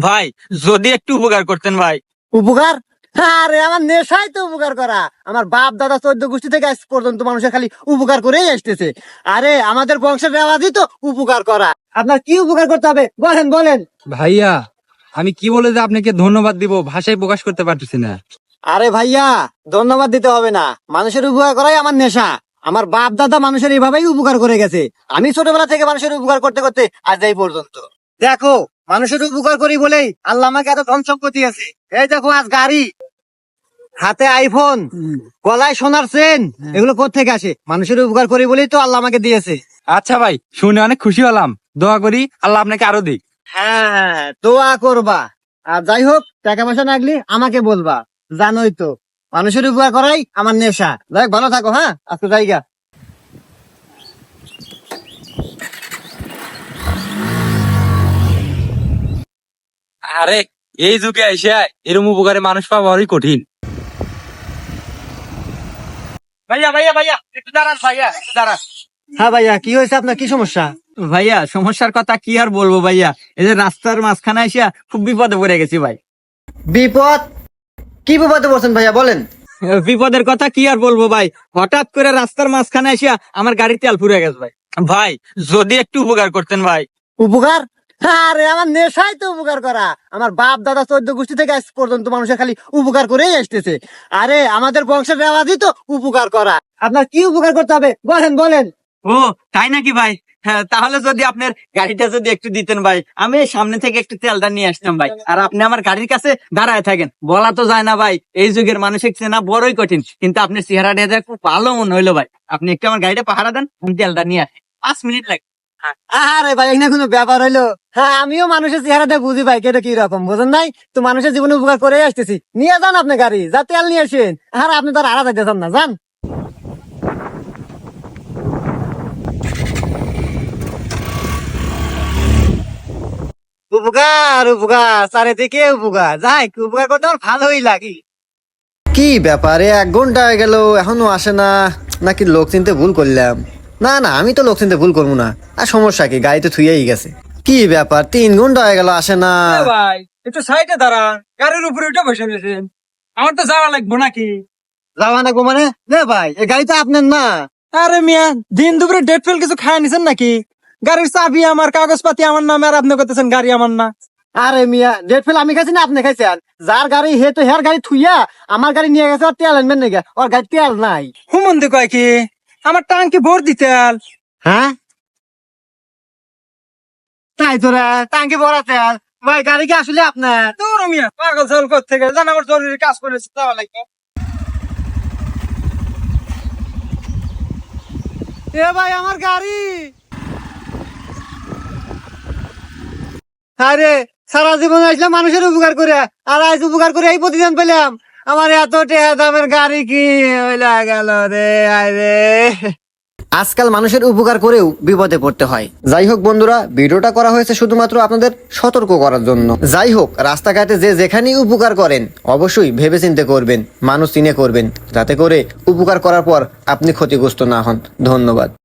ভাই যদি একটু উপকার করতেন ভাই। উপকার? আরে আমার নেশাই তো উপকার করা। আমার বাপ দাদা চোদ্দ গোষ্ঠী থেকে আজ পর্যন্ত মানুষের খালি উপকার করেই আসতেছে। আরে আমাদের বংশের রেওয়াজই তো উপকার করা। আপনার কি উপকার করতে হবে? বলেন বলেন। ভাইয়া আমি কি বলে যে আপনাকে ধন্যবাদ দিব ভাষায় প্রকাশ করতে পারতেছি না। আরে ভাইয়া ধন্যবাদ দিতে হবে না। মানুষের উপকার করাই আমার নেশা। আমার বাপ দাদা মানুষের এইভাবেই উপকার করে গেছে। আমি ছোটবেলা থেকে মানুষের উপকার করতে করতে আজ এই পর্যন্ত। দেখো মানুষের উপকার করি বলেই আল্লাহ আমাকে এত ধন সম্পত্তি আছে। এই দেখো আজ গাড়ি হাতে আইফোন গলায় সোনার চেন এগুলো কোথেকে আসে? মানুষের উপকার করি বলেই তো আল্লাহ আমাকে দিয়েছে। আচ্ছা ভাই শুনে অনেক খুশি হলাম। দোয়া করি আল্লাহ আপনাকে আরও দিক। হ্যাঁ দোয়া করবা। আর যাই হোক টাকা পয়সা লাগলে আমাকে বলবা। জানোই তো মানুষের উপকার করাই আমার নেশা। যাই ভালো থাকো হ্যাঁ? আজকে জায়গা আরে এই যুগে এসে এরম উপকারে মানুষ পাওয়া বড়ই কঠিন। ভাইয়া ভাইয়া ভাইয়া একটু দাঁড়ান ভাইয়া একটু দাঁড়ান। হ্যাঁ ভাইয়া কি হয়েছে আপনার? কি সমস্যা? ভাইয়া সমস্যার কথা কি আর বলব ভাইয়া? এই যে রাস্তার মাঝখানে এসে খুব বিপদে পড়ে গেছি ভাই। বিপদ? কি বিপদে পড়ছেন ভাইয়া বলেন। বিপদের কথা কি আর বলব ভাই? হঠাৎ করে রাস্তার মাঝখানে এসে আমার গাড়ি তেল ফুরে গেছে ভাই। ভাই যদি একটু উপকার করতেন ভাই। উপকার? আরে, আমার নেশাই তো উপকার করা। আমার বাপ দাদা চোদ্দ গোষ্ঠী থেকে আজ পর্যন্ত মানুষের খালি উপকার করেই আসতেছে। আরে, আমাদের বংশের রেওয়াজই তো উপকার করা। আপনার কি উপকার করতে হবে? বলেন বলেন। ও, তাই নাকি ভাই? হ্যাঁ তাহলে যদি আপনার গাড়িটা যদি একটু দিতেন ভাই। আমি সামনে থেকে একটু তেলটা নিয়ে আসতাম ভাই। আর আপনি আমার গাড়ির কাছে দাঁড়ায় থাকেন। বলা তো যায় না ভাই, এই যুগের মানুষের চেনা বড়ই কঠিন। কিন্তু আপনার চেহারাটা খুব ভালো মনে হইল ভাই। আপনি একটু আমার গাড়িটা পাহারা দেন, আমি তেলটা নিয়ে আসি। পাঁচ মিনিট লাগে আরে ভাই, এখানে কোনো ব্যাপার হইল? হ্যাঁ আমিও মানুষের চেহারাটা বুঝি ভাই কি রকম বুঝেন নাই? তো মানুষের জীবনে উপকার করে আসতেছি। নিয়ে যান আপনি গাড়ি, যা তেল নিয়ে আসেন। আর আপনি আড়া না, যান। উপকার উপকার উপকার। যাই, উপকার করতে আমার লাগে। কি ব্যাপারে? এক ঘণ্টা হয়ে গেল, এখনও আসে না। নাকি লোক চিনতে ভুল করলাম। না না আমি তো লোক চিনতে ভুল করব না। আর সমস্যা কি? গাড়ি তো থুয়েই গেছে। কি ব্যাপার? তিন ঘণ্টা হয়ে গেল আসে না। ভাই একটু সাইডে দাঁড়ান। গাড়ির উপরে উঠে বসে রয়েছেন। আমার তো যাওয়া লাগবো নাকি? যাওয়া না মানে? ভাই এই গাড়ি তো আপনার না। আরে মিয়া দিন দুপুরে ডেট ফেল কিছু খায় নিছেন নাকি? গাড়ির চাবি আমার কাগজপাতি আমার নামে আর আপনি করতেছেন গাড়ি আমার না। আরে মিয়া ডেট ফেল আমি খাইছি না আপনি খাইছেন? যার গাড়ি হে তো হের গাড়ি থুইয়া আমার গাড়ি নিয়ে গেছে আর তেল আনবেন নাকি? ওর গাড়ি তেল নাই। হুমন্দি কয় কি? আমার টাঙ্কি ভোর দিতে হ্যাঁ? তাই তো রে টাঙ্কি ভরা তেল ভাই গাড়ি কি আসলে আপনার? তোর মিয়া পাগল ছাগল করতে গেলে জান আমার জরুরি কাজ করেছে যাওয়া লাগবে। এ ভাই আমার গাড়ি। আরে সারা জীবন আসলাম মানুষের উপকার করে আর আজ উপকার করে এই প্রতিদান পেলাম। আমার এত টেহা দামের গাড়ি কি হইলা গেল রে? আরে আজকাল মানুষের উপকার করেও বিপদে পড়তে হয়। যাই হোক বন্ধুরা, ভিডিওটা করা হয়েছে শুধুমাত্র আপনাদের সতর্ক করার জন্য। যাই হোক, রাস্তাঘাটে যে যেখানেই উপকার করেন, অবশ্যই ভেবে ভেবেচিন্তে করবেন, মানুষ চিনে করবেন, যাতে করে উপকার করার পর আপনি ক্ষতিগ্রস্ত না হন। ধন্যবাদ।